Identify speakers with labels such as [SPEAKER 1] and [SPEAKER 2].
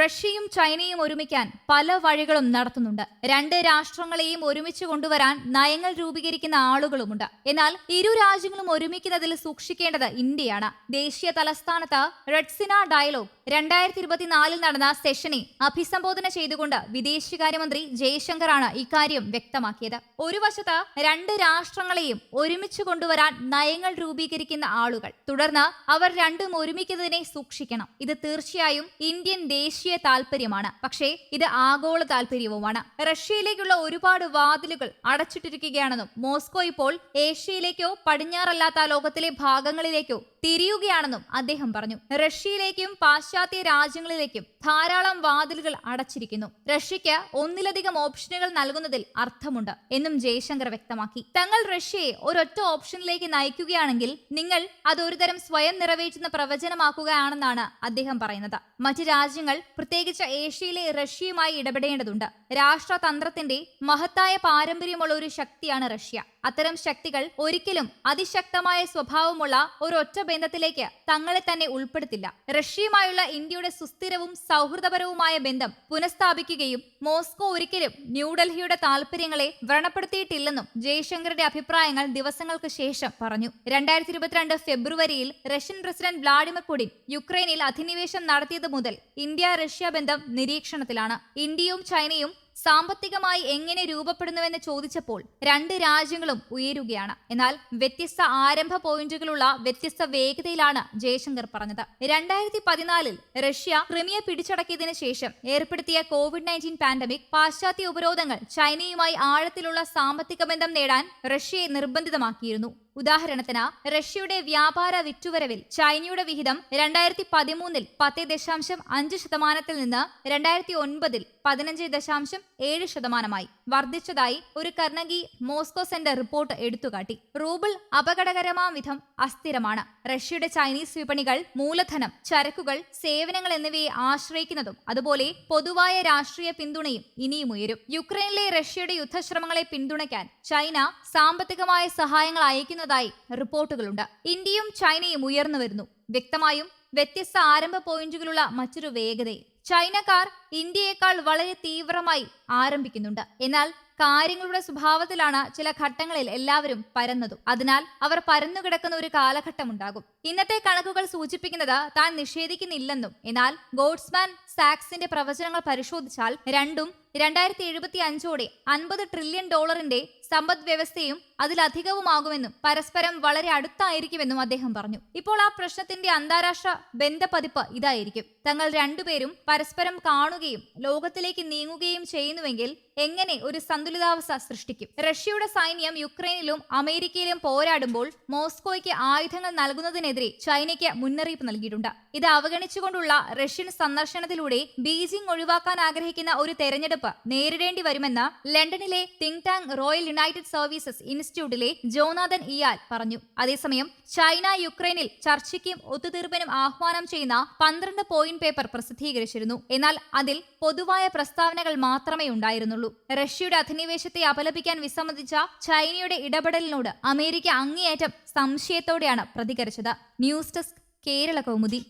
[SPEAKER 1] റഷ്യയും ചൈനയും ഒരുമിക്കാൻ പല വഴികളും നടത്തുന്നുണ്ട്. രണ്ട് രാഷ്ട്രങ്ങളെയും ഒരുമിച്ച് കൊണ്ടുവരാൻ നയങ്ങൾ രൂപീകരിക്കുന്ന ആളുകളുമുണ്ട്. എന്നാൽ ഇരു രാജ്യങ്ങളും ഒരുമിക്കുന്നതിൽ സൂക്ഷിക്കേണ്ടത് ഇന്ത്യയാണ്. ദേശീയ തലസ്ഥാനത്ത് റെഡ്സിന ഡയലോഗ് രണ്ടായിരത്തി ഇരുപത്തിനാലിൽ നടന്ന സെഷനെ അഭിസംബോധന ചെയ്തുകൊണ്ട് വിദേശകാര്യമന്ത്രി ജയശങ്കറാണ് ഇക്കാര്യം വ്യക്തമാക്കിയത്. ഒരു വശത്ത് രണ്ട് രാഷ്ട്രങ്ങളെയും ഒരുമിച്ച് കൊണ്ടുവരാൻ നയങ്ങൾ രൂപീകരിക്കുന്ന ആളുകൾ തുടർന്ന് അവർ രണ്ടും ഒരുമിക്കുന്നതിനെ സൂക്ഷിക്കണം. ഇത് തീർച്ചയായും ഇന്ത്യൻ ദേശീയ താൽപര്യമാണ്. പക്ഷേ ഇത് ആഗോള താൽപര്യവുമാണ്. റഷ്യയിലേക്കുള്ള ഒരുപാട് വാതിലുകൾ അടച്ചിട്ടിരിക്കുകയാണെന്നും മോസ്കോ ഇപ്പോൾ ഏഷ്യയിലേക്കോ പടിഞ്ഞാറല്ലാത്ത ലോകത്തിലെ ഭാഗങ്ങളിലേക്കോ തിരിയുകയാണെന്നും അദ്ദേഹം പറഞ്ഞു. റഷ്യയിലേക്കും പാശ്ചാത്യ രാജ്യങ്ങളിലേക്കും ധാരാളം വാതിലുകൾ അടച്ചിരിക്കുന്നു. റഷ്യയ്ക്ക് ഒന്നിലധികം ഓപ്ഷനുകൾ നൽകുന്നതിൽ അർത്ഥമുണ്ട് എന്നും ജയശങ്കർ വ്യക്തമാക്കി. തങ്ങൾ റഷ്യയെ ഒരൊറ്റ ഓപ്ഷനിലേക്ക് നയിക്കുകയാണെങ്കിൽ നിങ്ങൾ അത് ഒരുതരം സ്വയം നിറവേറ്റുന്ന പ്രവചനമാക്കുകയാണെന്നാണ് അദ്ദേഹം പറയുന്നത്. മറ്റ് രാജ്യങ്ങൾ പ്രത്യേകിച്ച് ഏഷ്യയിലെ റഷ്യയുമായി ഇടപെടേണ്ടതുണ്ട്. രാഷ്ട്രതന്ത്രത്തിന്റെ മഹത്തായ പാരമ്പര്യമുള്ള ഒരു ശക്തിയാണ് റഷ്യ. അത്തരം ശക്തികൾ ഒരിക്കലും അതിശക്തമായ സ്വഭാവമുള്ള ഒരൊറ്റ ബന്ധത്തിലേക്ക് തങ്ങളെ തന്നെ ഉൾപ്പെടുത്തില്ല. റഷ്യയുമായുള്ള ഇന്ത്യയുടെ സുസ്ഥിരവും സൗഹൃദപരവുമായ ബന്ധം പുനഃസ്ഥാപിക്കുകയും മോസ്കോ ഒരിക്കലും ന്യൂഡൽഹിയുടെ താൽപര്യങ്ങളെ വ്രണപ്പെടുത്തിയിട്ടില്ലെന്നും ജയശങ്കറുടെ അഭിപ്രായങ്ങൾ ദിവസങ്ങൾക്ക് ശേഷം പറഞ്ഞു. രണ്ടായിരത്തി ഇരുപത്തിരണ്ട് ഫെബ്രുവരിയിൽ റഷ്യൻ പ്രസിഡന്റ് വ്ളാഡിമിർ പുടിൻ യുക്രൈനിൽ അധിനിവേശം നടത്തിയത് മുതൽ ഇന്ത്യ റഷ്യ ബന്ധം നിരീക്ഷണത്തിലാണ്. ഇന്ത്യയും ചൈനയും സാമ്പത്തികമായി എങ്ങനെ രൂപപ്പെടുന്നുവെന്ന് ചോദിച്ചപ്പോൾ രണ്ട് രാജ്യങ്ങളും ഉയരുകയാണ്. എന്നാൽ വ്യത്യസ്ത ആരംഭ പോയിന്റുകളുള്ള വ്യത്യസ്ത വേഗതയിലാണ് ജയശങ്കർ പറഞ്ഞത്. രണ്ടായിരത്തി പതിനാലിൽ റഷ്യ ക്രിമിയ പിടിച്ചടക്കിയതിനു ശേഷം ഏർപ്പെടുത്തിയ കോവിഡ് നയന്റീൻ പാൻഡമിക് പാശ്ചാത്യ ഉപരോധങ്ങൾ ചൈനയുമായി ആഴത്തിലുള്ള സാമ്പത്തിക ബന്ധം നേടാൻ റഷ്യയെ നിർബന്ധിതമാക്കിയിരുന്നു. ഉദാഹരണത്തിന് റഷ്യയുടെ വ്യാപാര വിറ്റുവരവിൽ ചൈനയുടെ വിഹിതം രണ്ടായിരത്തി പതിമൂന്നിൽ പത്ത് ദശാംശം അഞ്ച് ശതമാനത്തിൽ നിന്ന് രണ്ടായിരത്തി ഒൻപതിൽ പതിനഞ്ച് ദശാംശം ഏഴ് ശതമാനമായി വർദ്ധിച്ചതായി ഒരു കർണഗി മോസ്കോ സെന്റർ റിപ്പോർട്ട് എടുത്തുകാട്ടി. റൂബിൾ അപകടകരമാം വിധം അസ്ഥിരമാണ്. റഷ്യയുടെ ചൈനീസ് വിപണികൾ മൂലധനം ചരക്കുകൾ സേവനങ്ങൾ എന്നിവയെ ആശ്രയിക്കുന്നതും അതുപോലെ പൊതുവായ രാഷ്ട്രീയ പിന്തുണയും ഇനിയും ഉയരും. യുക്രൈനിലെ റഷ്യയുടെ യുദ്ധശ്രമങ്ങളെ പിന്തുണയ്ക്കാൻ ചൈന സാമ്പത്തികമായ സഹായങ്ങൾ അയക്കുന്നതായി റിപ്പോർട്ടുകളുണ്ട്. ഇന്ത്യയും ചൈനയും ഉയർന്നു വരുന്നു. വ്യക്തമായും വ്യത്യസ്ത ആരംഭ പോയിന്റുകളുള്ള മറ്റൊരു വേഗതയിൽ. ചൈനക്കാർ ഇന്ത്യയേക്കാൾ വളരെ തീവ്രമായി ആരംഭിക്കുന്നുണ്ട്. എന്നാൽ കാര്യങ്ങളുടെ സ്വഭാവത്തിലാണ് ചില ഘട്ടങ്ങളിൽ എല്ലാവരും പരന്നതും. അതിനാൽ അവർ പരന്നുകിടക്കുന്ന ഒരു കാലഘട്ടം ഉണ്ടാകും. ഇന്നത്തെ കണക്കുകൾ സൂചിപ്പിക്കുന്നത് താൻ നിഷേധിക്കുന്നില്ലെന്നും എന്നാൽ ഗോഡ്സ്മാൻ സാക്സിന്റെ പ്രവചനങ്ങൾ പരിശോധിച്ചാൽ രണ്ടും രണ്ടായിരത്തി എഴുപത്തി അഞ്ചോടെ അൻപത് ട്രില്യൺ ഡോളറിന്റെ സമ്പദ് വ്യവസ്ഥയും അതിലധികവുമാകുമെന്നും പരസ്പരം വളരെ അടുത്തായിരിക്കുമെന്നും അദ്ദേഹം പറഞ്ഞു. ഇപ്പോൾ ആ പ്രശ്നത്തിന്റെ അന്താരാഷ്ട്ര ബന്ധപതിപ്പ് ഇതായിരിക്കും. തങ്ങൾ രണ്ടുപേരും പരസ്പരം കാണുകയും ലോകത്തിലേക്ക് നീങ്ങുകയും ചെയ്യുന്നുവെങ്കിൽ എങ്ങനെ ഒരു സന്തുലിതാവസ്ഥ സൃഷ്ടിക്കും? റഷ്യയുടെ സൈന്യം യുക്രൈനിലും അമേരിക്കയിലും പോരാടുമ്പോൾ മോസ്കോയ്ക്ക് ആയുധങ്ങൾ നൽകുന്നതിനെതിരെ ചൈനയ്ക്ക് മുന്നറിയിപ്പ് നൽകിയിട്ടുണ്ട്. ഇത് അവഗണിച്ചുകൊണ്ടുള്ള റഷ്യൻ സന്ദർശനത്തിലൂടെ ബീജിംഗ് ഒഴിവാക്കാൻ ആഗ്രഹിക്കുന്ന ഒരു തെരഞ്ഞെടുപ്പ് നേരിടേണ്ടി വരുമെന്ന് ലണ്ടനിലെ think tank royal united services ഇൻസ്റ്റിറ്റ്യൂട്ടിലെ ജോനാഥൻ ഇയാൽ പറഞ്ഞു. അതേസമയം ചൈന യുക്രൈനിൽ ചർച്ചയ്ക്കും ഒത്തുതീർപ്പിനും ആഹ്വാനം ചെയ്യുന്ന പന്ത്രണ്ട് പോയിന്റ് പേപ്പർ പ്രസിദ്ധീകരിച്ചിരുന്നു. എന്നാൽ അതിൽ പൊതുവായ പ്രസ്താവനകൾ മാത്രമേ ഉണ്ടായിരുന്നുള്ളൂ. റഷ്യയുടെ അധിനിവേശത്തെ അപലപിക്കാൻ വിസമ്മതിച്ച ചൈനയുടെ ഇടപെടലിനോട് അമേരിക്ക അങ്ങേയറ്റം സംശയത്തോടെയാണ് പ്രതികരിച്ചത്. News desk Kerala Kaumudi.